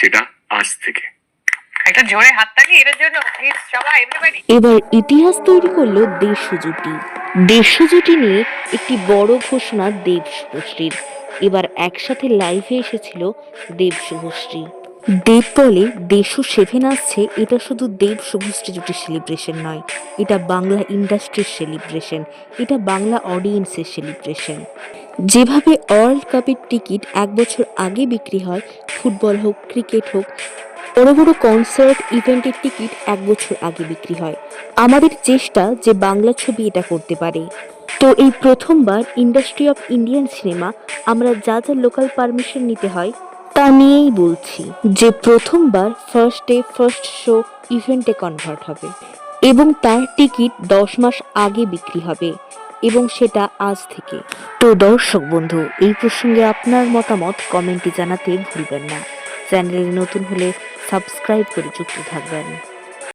সেটা আজ থেকে। একটা জোরে হাততালি এটার জন্য প্লিজ সবাই এভরিবডি এবার ইতিহাস তৈরি করল দেশ জুটি। দেশ জুটি নিয়ে একটি বড় ঘোষণা দেব শুভশ্রীর এবার একসাথে লাইভে এসেছিল দেব শুভশ্রী দেব বলে দেশু সেভেন আসছে এটা শুধু দেব শুভশ্রী জুটির সেলিব্রেশন নয় এটা বাংলা ইন্ডাস্ট্রির সেলিব্রেশন এটা বাংলা অডিয়েন্সের সেলিব্রেশন যেভাবে ওয়ার্ল্ড কাপের টিকিট এক বছর আগে বিক্রি হয়, ফুটবল হোক, ক্রিকেট হোক, বড় বড় কনসার্ট ইভেন্টের টিকিট এক বছর আগে বিক্রি হয়। আমাদের চেষ্টা যে বাংলা ছবি এটা করতে পারে। তো এই প্রথমবার ইন্ডাস্ট্রি অফ ইন্ডিয়ান সিনেমা আমরা যা যা লোকাল পারমিশন নিতে হয়, তা নিয়েই বলছি যে প্রথমবার ফার্স্ট ডে ফার্স্ট শো ইভেন্টে কনভার্ট হবে এবং তার টিকিট দশ মাস আগে বিক্রি হবে। এবং সেটা আজ থেকে। তো দর্শক বন্ধু, এই প্রসঙ্গে আপনার মতামত কমেন্টে জানাতে ভুলবেন না। চ্যানেলে নতুন হলে সাবস্ক্রাইব করে যুক্ত থাকবেন।